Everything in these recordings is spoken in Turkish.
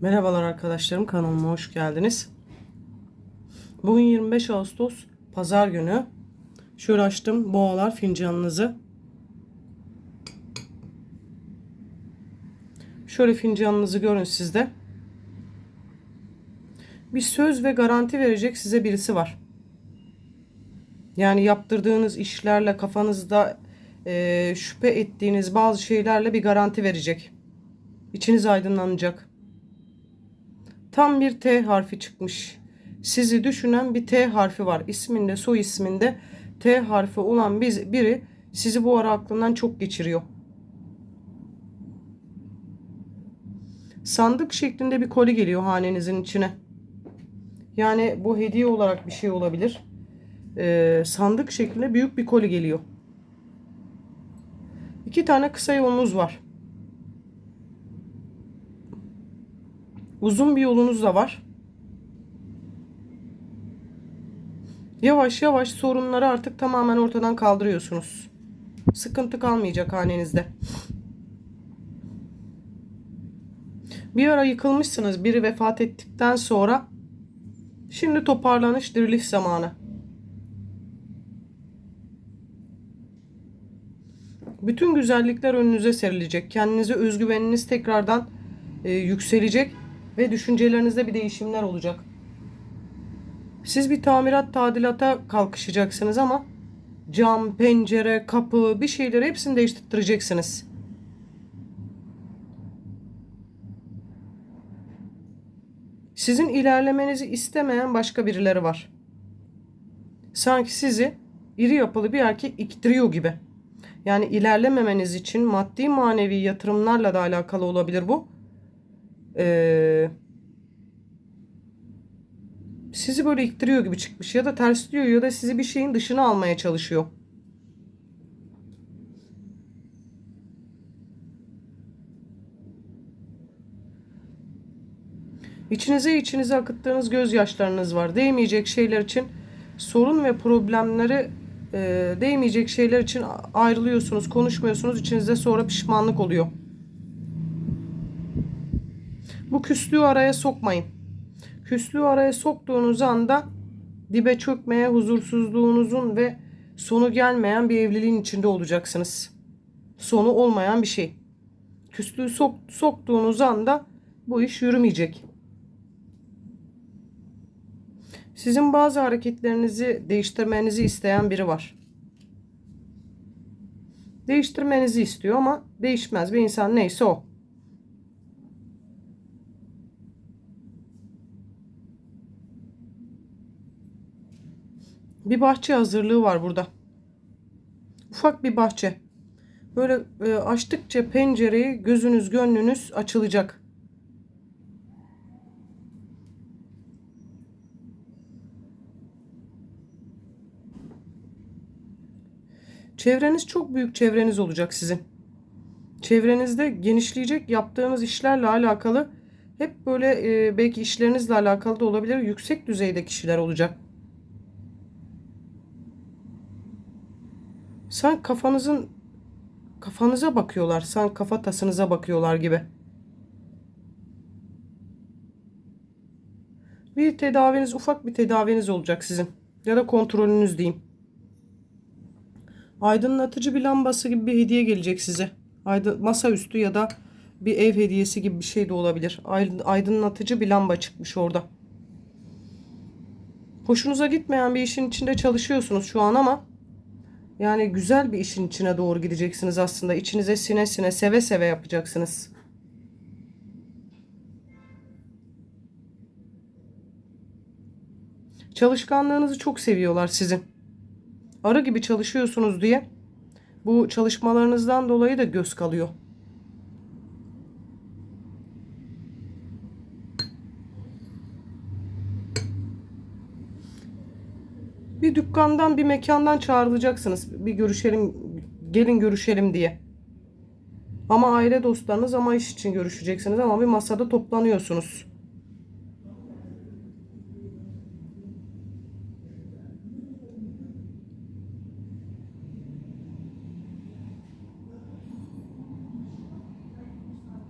Merhabalar arkadaşlarım kanalıma hoş geldiniz. Bugün 25 Ağustos Pazar günü. Şöyle açtım boğalar fincanınızı. Şöyle fincanınızı görün sizde. Bir söz ve garanti verecek size birisi var. Yani yaptırdığınız işlerle kafanızda e, şüphe ettiğiniz bazı şeylerle bir garanti verecek. İçiniz aydınlanacak. Tam bir T harfi çıkmış. Sizi düşünen bir T harfi var. İsminde, soy isminde T harfi olan biz, biri sizi bu ara aklından çok geçiriyor. Sandık şeklinde bir koli geliyor hanenizin içine. Yani bu hediye olarak bir şey olabilir. Ee, sandık şeklinde büyük bir koli geliyor. İki tane kısa yolunuz var. Uzun bir yolunuz da var. Yavaş yavaş sorunları artık tamamen ortadan kaldırıyorsunuz. Sıkıntı kalmayacak hanenizde. Bir ara yıkılmışsınız biri vefat ettikten sonra şimdi toparlanış diriliş zamanı. Bütün güzellikler önünüze serilecek. Kendinize özgüveniniz tekrardan e, yükselecek ve düşüncelerinizde bir değişimler olacak. Siz bir tamirat tadilata kalkışacaksınız ama cam, pencere, kapı bir şeyleri hepsini değiştireceksiniz. Sizin ilerlemenizi istemeyen başka birileri var. Sanki sizi iri yapılı bir erkek iktiriyor gibi. Yani ilerlememeniz için maddi manevi yatırımlarla da alakalı olabilir bu. Ee, sizi böyle iktiriyor gibi çıkmış ya da tersliyor ya da sizi bir şeyin dışına almaya çalışıyor. İçinize içinize akıttığınız gözyaşlarınız var. Değmeyecek şeyler için sorun ve problemleri e, değmeyecek şeyler için ayrılıyorsunuz, konuşmuyorsunuz. İçinizde sonra pişmanlık oluyor. Bu küslüğü araya sokmayın. Küslüğü araya soktuğunuz anda dibe çökmeye, huzursuzluğunuzun ve sonu gelmeyen bir evliliğin içinde olacaksınız. Sonu olmayan bir şey. Küslüğü sok, soktuğunuz anda bu iş yürümeyecek. Sizin bazı hareketlerinizi değiştirmenizi isteyen biri var. Değiştirmenizi istiyor ama değişmez bir insan neyse o. Bir bahçe hazırlığı var burada. Ufak bir bahçe. Böyle e, açtıkça pencereyi gözünüz gönlünüz açılacak. Çevreniz çok büyük çevreniz olacak sizin. Çevrenizde genişleyecek yaptığınız işlerle alakalı hep böyle e, belki işlerinizle alakalı da olabilir yüksek düzeyde kişiler olacak. Sen kafanızın kafanıza bakıyorlar. Sen kafatasınıza bakıyorlar gibi. Bir tedaviniz, ufak bir tedaviniz olacak sizin. Ya da kontrolünüz diyeyim. Aydınlatıcı bir lambası gibi bir hediye gelecek size. Aydın, masaüstü ya da bir ev hediyesi gibi bir şey de olabilir. Aydınlatıcı bir lamba çıkmış orada. Hoşunuza gitmeyen bir işin içinde çalışıyorsunuz şu an ama yani güzel bir işin içine doğru gideceksiniz aslında. İçinize sine sine seve seve yapacaksınız. Çalışkanlığınızı çok seviyorlar sizin. Arı gibi çalışıyorsunuz diye bu çalışmalarınızdan dolayı da göz kalıyor. Bir dükkandan bir mekandan çağrılacaksınız. Bir görüşelim, gelin görüşelim diye. Ama aile dostlarınız ama iş için görüşeceksiniz ama bir masada toplanıyorsunuz.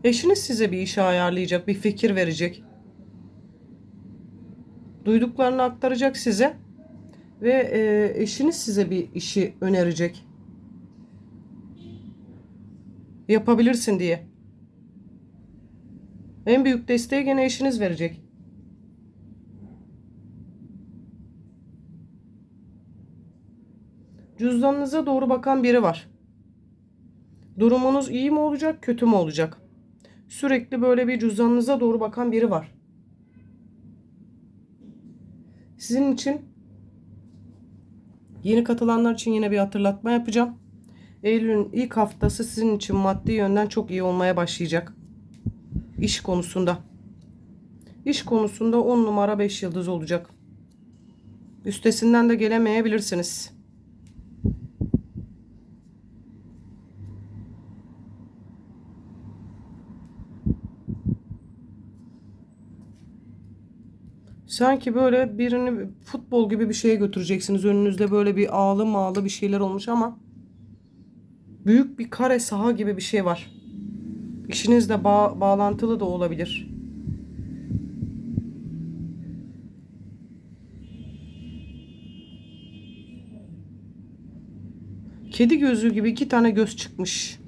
Eşiniz size bir işe ayarlayacak, bir fikir verecek. Duyduklarını aktaracak size ve e, eşiniz size bir işi önerecek. Yapabilirsin diye. En büyük desteği gene eşiniz verecek. Cüzdanınıza doğru bakan biri var. Durumunuz iyi mi olacak, kötü mü olacak? Sürekli böyle bir cüzdanınıza doğru bakan biri var. Sizin için yeni katılanlar için yine bir hatırlatma yapacağım. Eylül'ün ilk haftası sizin için maddi yönden çok iyi olmaya başlayacak. İş konusunda. İş konusunda 10 numara 5 yıldız olacak. Üstesinden de gelemeyebilirsiniz. Sanki böyle birini futbol gibi bir şeye götüreceksiniz. Önünüzde böyle bir ağlı mağlı bir şeyler olmuş ama büyük bir kare saha gibi bir şey var. İşinizle bağ bağlantılı da olabilir. Kedi gözü gibi iki tane göz çıkmış.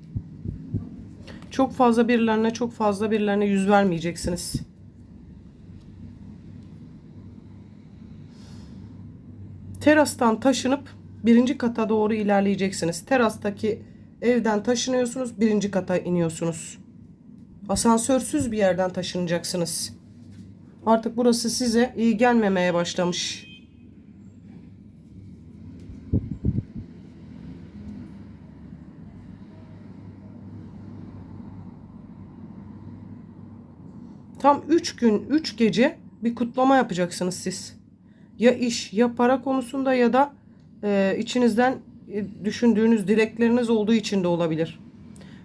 Çok fazla birilerine çok fazla birilerine yüz vermeyeceksiniz. Terastan taşınıp birinci kata doğru ilerleyeceksiniz. Terastaki evden taşınıyorsunuz, birinci kata iniyorsunuz. Asansörsüz bir yerden taşınacaksınız. Artık burası size iyi gelmemeye başlamış. Tam 3 gün 3 gece bir kutlama yapacaksınız siz. Ya iş ya para konusunda ya da e, içinizden e, düşündüğünüz dilekleriniz olduğu için de olabilir.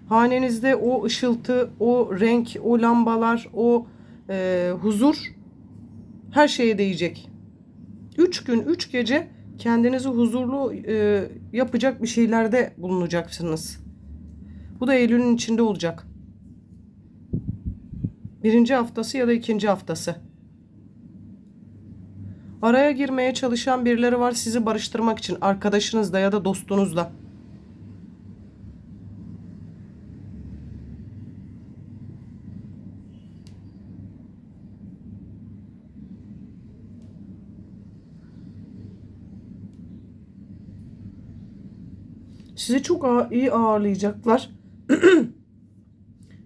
Hanenizde o ışıltı, o renk, o lambalar, o e, huzur her şeye değecek. 3 gün 3 gece kendinizi huzurlu e, yapacak bir şeylerde bulunacaksınız. Bu da Eylül'ün içinde olacak. Birinci haftası ya da ikinci haftası. Araya girmeye çalışan birileri var sizi barıştırmak için arkadaşınızla ya da dostunuzla. Sizi çok iyi ağırlayacaklar.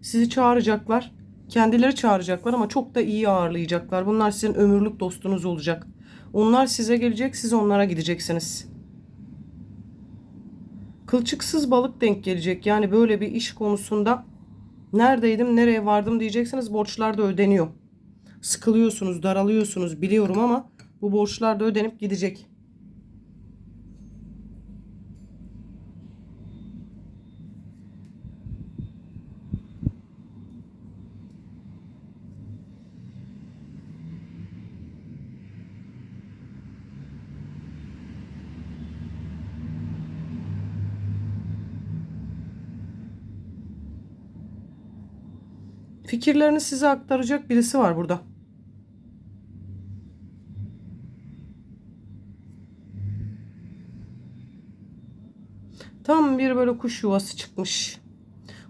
Sizi çağıracaklar. Kendileri çağıracaklar ama çok da iyi ağırlayacaklar. Bunlar sizin ömürlük dostunuz olacak. Onlar size gelecek, siz onlara gideceksiniz. Kılçıksız balık denk gelecek. Yani böyle bir iş konusunda neredeydim, nereye vardım diyeceksiniz. Borçlar da ödeniyor. Sıkılıyorsunuz, daralıyorsunuz biliyorum ama bu borçlar da ödenip gidecek. Fikirlerini size aktaracak birisi var burada. Tam bir böyle kuş yuvası çıkmış.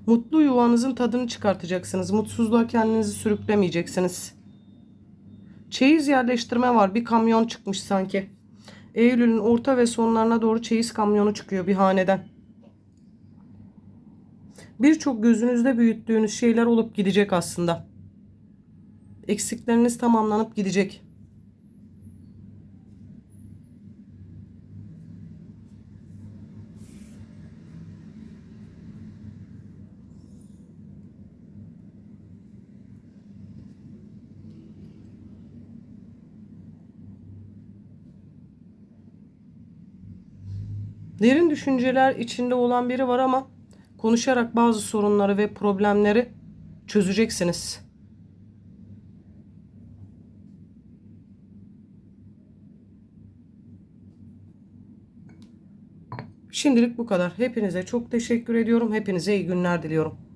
Mutlu yuvanızın tadını çıkartacaksınız. Mutsuzluğa kendinizi sürüklemeyeceksiniz. Çeyiz yerleştirme var. Bir kamyon çıkmış sanki. Eylül'ün orta ve sonlarına doğru çeyiz kamyonu çıkıyor bir haneden. Birçok gözünüzde büyüttüğünüz şeyler olup gidecek aslında. Eksikleriniz tamamlanıp gidecek. Derin düşünceler içinde olan biri var ama konuşarak bazı sorunları ve problemleri çözeceksiniz. Şimdilik bu kadar. Hepinize çok teşekkür ediyorum. Hepinize iyi günler diliyorum.